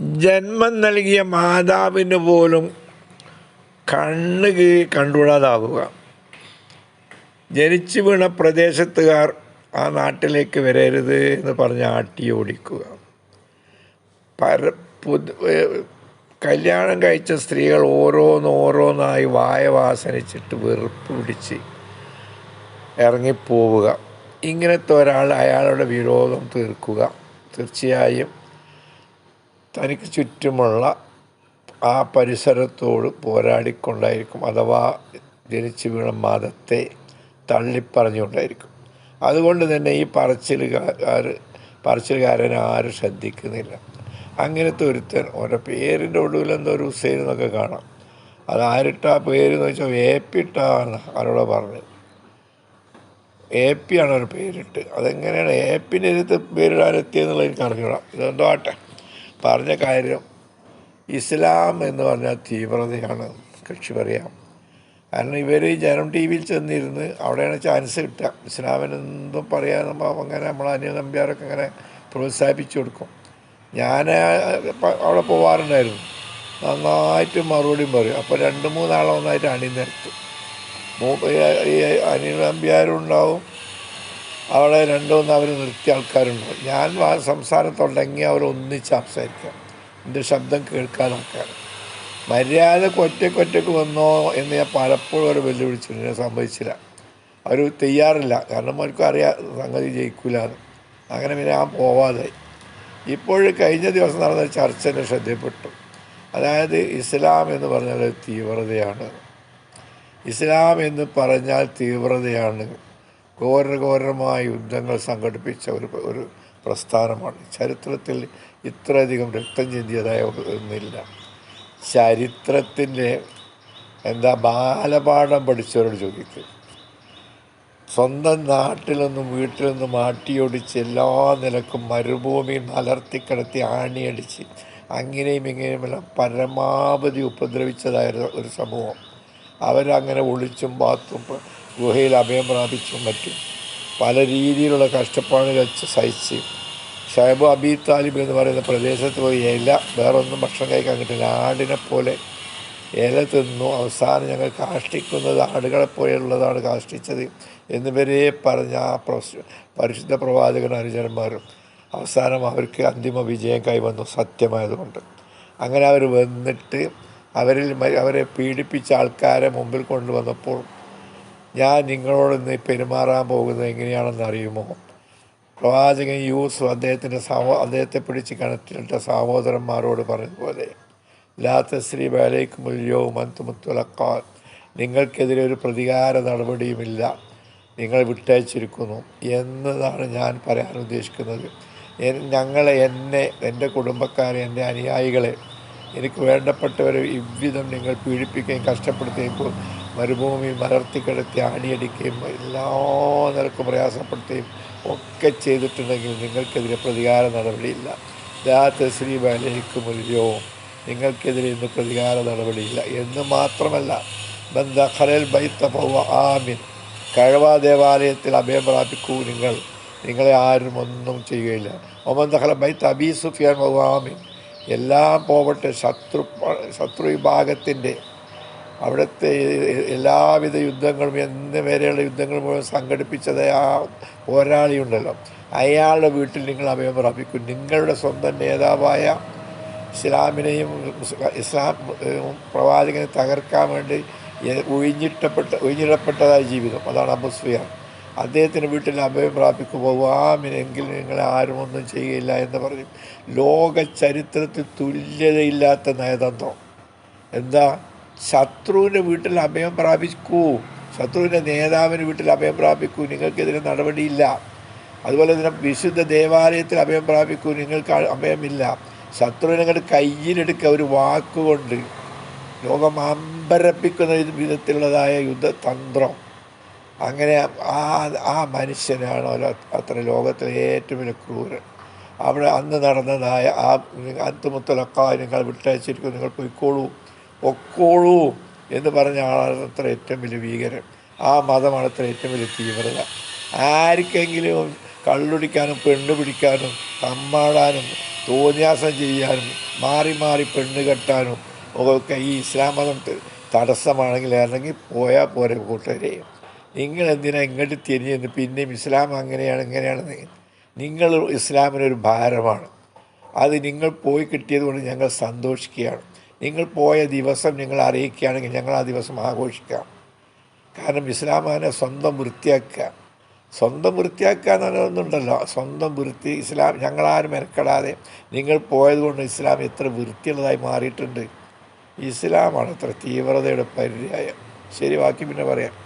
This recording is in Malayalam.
ജന്മം നൽകിയ മാതാവിന് പോലും കണ്ണ് കണ്ടുകൂടാതാവുക. ജനിച്ചു വീണ പ്രദേശത്തുകാർ ആ നാട്ടിലേക്ക് വരരുത് എന്ന് പറഞ്ഞ് ആട്ടി ഓടിക്കുക. പര പുതു കല്യാണം കഴിച്ച സ്ത്രീകൾ ഓരോന്നോരോന്നായി വായ വാസനിച്ചിട്ട് വെറുപ്പ് പിടിച്ച് ഇറങ്ങിപ്പോവുക. ഇങ്ങനത്തെ ഒരാൾ അയാളുടെ വിരോധം തീർക്കുക. തീർച്ചയായും തനിക്ക് ചുറ്റുമുള്ള ആ പരിസരത്തോട് പോരാടിക്കൊണ്ടായിരിക്കും അഥവാ ജനിച്ചു വീണ മതത്തെ തള്ളിപ്പറഞ്ഞുകൊണ്ടായിരിക്കും. അതുകൊണ്ട് തന്നെ ഈ പറച്ചിലുകാർ പറച്ചിലുകാരൻ ആരും ശ്രദ്ധിക്കുന്നില്ല. അങ്ങനത്തെ ഒരുത്തൻ ഓരോ പേരിന്റെ ഒടുവിൽ എന്തോ ഒരു ഹുസൈൻ എന്നൊക്കെ കാണാം. അത് ആരിട്ടാ പേര് എന്ന് വെച്ചാൽ വേപ്പിട്ടാണ് ആരോടെ പറഞ്ഞത്. ആണ് ഒരു പേരിട്ട്. അതെങ്ങനെയാണ്? എ പിന്റെ അടുത്ത് പേരിടാൻ എത്തിയെന്നുള്ളത് എനിക്ക് അറിഞ്ഞൂടാ ഇതെന്തോ ആട്ടെ. പറഞ്ഞ കാര്യം ഇസ്ലാം എന്ന് പറഞ്ഞ തീവ്രതയാണ്. കക്ഷി പറയാം. കാരണം ഇവർ ജനം ടി വിയിൽ ചെന്നിരുന്ന് അവിടെയാണ് ചാൻസ് കിട്ടുക. ഇസ്ലാമിനെന്തും പറയാൻ അങ്ങനെ നമ്മൾ അനിയ നമ്പ്യാരൊക്കെ അങ്ങനെ പ്രോത്സാഹിപ്പിച്ചു കൊടുക്കും. ഞാൻ അവിടെ പോവാറുണ്ടായിരുന്നു. നന്നായിട്ട് മറുപടിയും പറയും. അപ്പോൾ രണ്ട് മൂന്നാളെ ഒന്നായിട്ട് അണിനിരത്തും. ഈ- അനിയ അനിൽ നമ്പ്യാരുണ്ടാവും അവിടെ രണ്ടുമൂന്ന് അവർ നിർത്തിയ ആൾക്കാരുണ്ട്. ഞാൻ സംസാരം തുടങ്ങി അവർ ഒന്നിച്ച് സംസാരിക്കാം എന്റെ ശബ്ദം കേൾക്കാതാക്കാൻ മര്യാദയ്ക്ക് ഒറ്റയ്ക്ക് ഒറ്റയ്ക്ക് വന്നോ എന്ന് ഞാൻ പലപ്പോഴും അവർ വെല്ലുവിളിച്ചിട്ടുണ്ട്. ഞാൻ സംഭവിച്ചില്ല. അവർ തയ്യാറില്ല. കാരണം അവർക്കും അറിയാം സംഗതി ജയിക്കില്ല അങ്ങനെ പിന്നെ ഞാൻ പോവാതെ ഇപ്പോൾ കഴിഞ്ഞ ദിവസം നടന്ന ചർച്ച എന്നെ ശ്രദ്ധയപ്പെട്ടു അതായത് ഇസ്ലാം എന്ന് പറഞ്ഞാൽ തീവ്രതയാണ്. ഇസ്ലാം എന്ന് പറഞ്ഞാൽ തീവ്രതയാണ്. ഘോരഘോരമായ യുദ്ധങ്ങൾ സംഘടിപ്പിച്ച ഒരു ഒരു പ്രസ്ഥാനമാണ്. ചരിത്രത്തിൽ ഇത്രയധികം രക്തം ചിന്തിയതായ ഒന്നില്ല. ചരിത്രത്തിന്റെ എന്താ ബാലപാഠം പഠിച്ചവരോട് ചോദിക്കും. സ്വന്തം നാട്ടിൽ നിന്നും വീട്ടിൽ നിന്നും ആട്ടിയൊടിച്ച് എല്ലാ നിലക്കും മരുഭൂമിയിൽ മലർത്തിക്കിടത്തി ആണിയടിച്ച് അങ്ങനെയും ഇങ്ങനെയുമെല്ലാം പരമാവധി ഉപദ്രവിച്ചതായ ഒരു- സമൂഹം. അവരങ്ങനെ ഒളിച്ചും പാത്തും പ- ഗുഹയിൽ അഭയം പ്രാപിച്ചും മറ്റും പല രീതിയിലുള്ള കഷ്ടപ്പാടുകൾ സഹിച്ച് ഷൈബ് അബി താലിബ് എന്ന് പറയുന്ന പ്രദേശത്ത് പോയി ഇല വേറൊന്നും ഭക്ഷണം കഴിക്കാൻ കിട്ടില്ല. ആടിനെ പോലെ ഇല തിന്നു. അവസാനം ഞങ്ങൾ കാഷ്ടിക്കുന്നത് ആടുകളെ പോലെയുള്ളതാണ് കാഷ്ടിച്ചത് എന്നിവരെ പറഞ്ഞ ആ പരിശുദ്ധ പ്രവാചകൻ അനുചരന്മാരും അവസാനം അവർക്ക് അന്തിമ വിജയം കൈവന്നു സത്യമായതുകൊണ്ട്. അങ്ങനെ അവർ വന്നിട്ട് അവരിൽ അവരെ പീഡിപ്പിച്ച ആൾക്കാരെ മുമ്പിൽ കൊണ്ടുവന്നപ്പോൾ ഞാൻ നിങ്ങളോട് ഇന്ന് പെരുമാറാൻ പോകുന്നത് എങ്ങനെയാണെന്ന് അറിയുമോ? പ്രവാചകൻ യൂസ് അദ്ദേഹത്തിന്റെ സഹോ അദ്ദേഹത്തെ പിടിച്ച് കിണറ്റിലിട്ട സഹോദരന്മാരോട് പറഞ്ഞതുപോലെ ലാത്ത ശ്രീ വേലയ്ക്ക് മന്ത് മന്തുമുത്തുലക്കാൻ നിങ്ങൾക്കെതിരെ ഒരു പ്രതികാര നടപടിയുമില്ല. നിങ്ങൾ വിട്ടയച്ചിരിക്കുന്നു എന്നതാണ് ഞാൻ പറയാൻ ഉദ്ദേശിക്കുന്നത്. ഞങ്ങളെ എന്നെ എന്റെ കുടുംബക്കാരെ എന്റെ അനുയായികളെ എനിക്ക് വേണ്ടപ്പെട്ടവരെ ഇവ്വിധം നിങ്ങൾ പീഡിപ്പിക്കുകയും കഷ്ടപ്പെടുത്തുകയും മരുഭൂമി മലർത്തിക്കിടത്തി ആണിയടിക്കുകയും എല്ലാ നിലക്കും പ്രയാസപ്പെടുത്തുകയും ഒക്കെ ചെയ്തിട്ടുണ്ടെങ്കിൽ നിങ്ങൾക്കെതിരെ പ്രതികാര നടപടിയില്ല. രാത്രി ശ്രീ വലയ്ക്ക് മുല്യവും നിങ്ങൾക്കെതിരെ ഇന്ന് പ്രതികാര നടപടിയില്ല. എന്ന് മാത്രമല്ല ബന്ധഖലൽ ബൈത്ത ആമിൻ. കഴവ ദേവാലയത്തിൽ അഭയം പ്രാപിക്കൂ നിങ്ങൾ. നിങ്ങളെ ആരും ഒന്നും ചെയ്യുകയില്ല. ഒമന്ത ഖല ബൈത്ത് അബി സുഫിയാൻ ആമിൻ. എല്ലാം പോവട്ടെ ശത്രു ശത്രു വിഭാഗത്തിന്റെ അവിടുത്തെ എല്ലാവിധ യുദ്ധങ്ങളും എന്ന് വരെയുള്ള യുദ്ധങ്ങൾ മുഴുവൻ സംഘടിപ്പിച്ചത് ആ പോരാളിയുണ്ടല്ലോ. അയാളുടെ വീട്ടിൽ നിങ്ങൾ അഭയം പ്രാപിക്കും. നിങ്ങളുടെ സ്വന്തം നേതാവായ ഇസ്ലാമിനെയും ഇസ്ലാം പ്രവാചകനെ തകർക്കാൻ വേണ്ടി ഒഴിഞ്ഞിട്ടപ്പെട്ട ഒഴിഞ്ഞിടപ്പെട്ടതായ ജീവിതം അതാണ് അബുസ്ഫിയ അദ്ദേഹത്തിന്റെ വീട്ടിൽ അഭയം പ്രാപിക്കും. പോവാമിനെങ്കിൽ നിങ്ങളെ ആരും ഒന്നും ചെയ്യില്ല എന്ന് പറയും ലോക ചരിത്രത്തിൽ തുല്യതയില്ലാത്ത നയതന്ത്രം. എന്താ? ശത്രുവിന്റെ വീട്ടിൽ അഭയം പ്രാപിക്കൂ. ശത്രുവിന്റെ നേതാവിന്റെ വീട്ടിൽ അഭയം പ്രാപിക്കൂ. നിങ്ങൾക്കെതിരെ നടപടിയില്ല. അതുപോലെ തന്നെ വിശുദ്ധ ദേവാലയത്തിൽ അഭയം പ്രാപിക്കൂ. നിങ്ങൾക്ക് അഭയമില്ല. ശത്രുവിനെ കണ്ട് കയ്യിലെടുക്കുക. ഒരു വാക്കുകൊണ്ട് ലോകം അമ്പരപ്പിക്കുന്ന വിധത്തിലുള്ളതായ യുദ്ധതന്ത്രം. അങ്ങനെ ആ ആ മനുഷ്യനാണ് അത്ര ലോകത്തിലെ ഏറ്റവും വലിയ ക്രൂരൻ. അവിടെ അന്ന് നടന്നതായ ആ അത്തുമുത്തലക്ക നിങ്ങൾ വിട്ടയച്ചിരിക്കും നിങ്ങൾ പൊയ്ക്കോളൂ. ഒക്കോളൂ എന്ന് പറഞ്ഞ ആളാണ് അത്ര ഏറ്റവും വലിയ ഭീകരൻ. ആ മതമാണ് അത്ര ഏറ്റവും വലിയ തീവ്രത. ആർക്കെങ്കിലും കള്ളുടിക്കാനും പെണ്ണ് പിടിക്കാനും തമ്മാടാനും തോന്നിയാസം ചെയ്യാനും മാറി മാറി പെണ്ണ് കെട്ടാനും ഒക്കെ ഈ ഇസ്ലാം മതം തടസ്സമാണെങ്കിൽ ഇറങ്ങി പോയാൽ പോരെ കൂട്ടുകാരെ. നിങ്ങൾ എന്തിനാ ഇങ്ങോട്ട് തിരിഞ്ഞ് നിന്ന് പിന്നെയും ഇസ്ലാം അങ്ങനെയാണ് ഇങ്ങനെയാണെന്ന് നിങ്ങൾ ഇസ്ലാമിനൊരു ഭാരമാണ്. അത് നിങ്ങൾ പോയി കിട്ടിയത് കൊണ്ട് ഞങ്ങൾ സന്തോഷിക്കുകയാണ്. നിങ്ങൾ പോയ ദിവസം നിങ്ങൾ അറിയിക്കുകയാണെങ്കിൽ ഞങ്ങൾ ആ ദിവസം ആഘോഷിക്കാം. കാരണം ഇസ്ലാമാനെ സ്വന്തം വൃത്തിയാക്കുക. സ്വന്തം വൃത്തിയാക്കുക എന്ന് പറയുന്നുണ്ടല്ലോ സ്വന്തം വൃത്തി ഇസ്ലാം ഞങ്ങളാരും മെനക്കെടാതെ നിങ്ങൾ പോയതുകൊണ്ട് ഇസ്ലാം എത്ര വൃത്തിയുള്ളതായി മാറിയിട്ടുണ്ട്. ഇസ്ലാമാണ് എത്ര തീവ്രതയുടെ പര്യായം. ശരി ബാക്കി പിന്നെ പറയാം.